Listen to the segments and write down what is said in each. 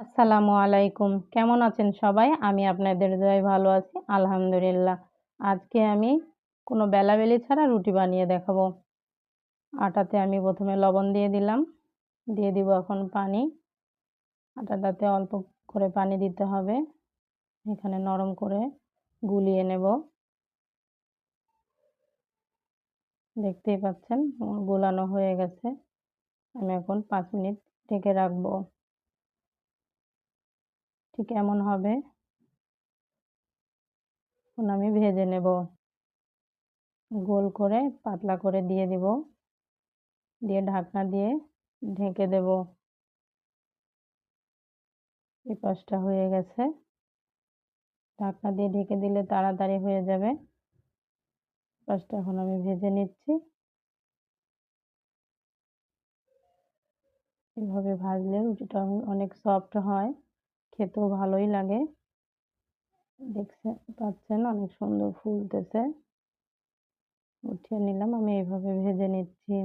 আসসালামু আলাইকুম। কেমন আছেন সবাই? আমি আপনাদের দয়ায় ভালো আছি, আলহামদুলিল্লাহ। আজকে আমি কোনো বেলাবেলি ছাড়া রুটি বানিয়ে দেখাবো। আটাতে আমি প্রথমে লবণ দিয়ে দিলাম। দিয়ে দিব এখন পানি। আটাটাতে অল্প করে পানি দিতে হবে। এখানে নরম করে গুলিয়ে নেব। দেখতেই পাচ্ছেন, গোলানো হয়ে গেছে। আমি এখন পাঁচ মিনিট ঢেকে রাখব। ঠিক এমন হবে। এখন আমি ভেজে নেব। গোল করে, পাতলা করে দিয়ে দিব। দিয়ে ঢাকনা দিয়ে ঢেকে দেব। এই পাশটা হয়ে গেছে। ঢাকনা দিয়ে ঢেকে দিলে তাড়াতাড়ি হয়ে যাবে। পাশটা এখন আমি ভেজে নিচ্ছি। এভাবে ভাজলে রুটিটা অনেক সফট হয়। খেতেও ভালোই লাগে। দেখছে পাচ্ছেন, অনেক সুন্দর ফুলতেছে। উঠিয়ে নিলাম, আমি এইভাবে ভেজে নিচ্ছি।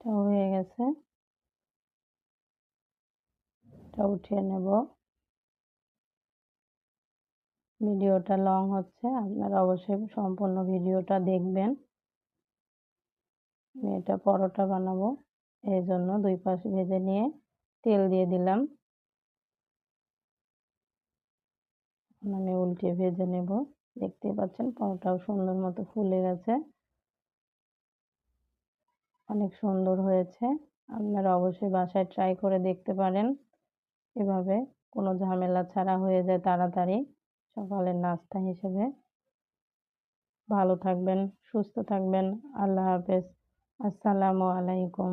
হয়ে গেছে। উঠিয়ে নেব। ভিডিওটা লং হচ্ছে, আপনারা অবশ্যই সম্পূর্ণ ভিডিওটা দেখবেন। আমি এটা পরোটা বানাবো। এই জন্য দুই পাশ ভেজে নিয়ে তেল দিয়ে দিলাম। আমি উল্টে ভেজে নেব। দেখতেই পাচ্ছেন পরোটাও সুন্দর মতো ফুলে গেছে। অনেক সুন্দর হয়েছে। আপনারা অবশ্যই বাসায় ট্রাই করে দেখতে পারেন। এভাবে কোনো ঝামেলা ছাড়া হয়ে যায় তাড়াতাড়ি। সকালের নাস্তা হিসেবে। ভালো থাকবেন, সুস্থ থাকবেন। আল্লাহ হাফেজ। আসসালামু আলাইকুম।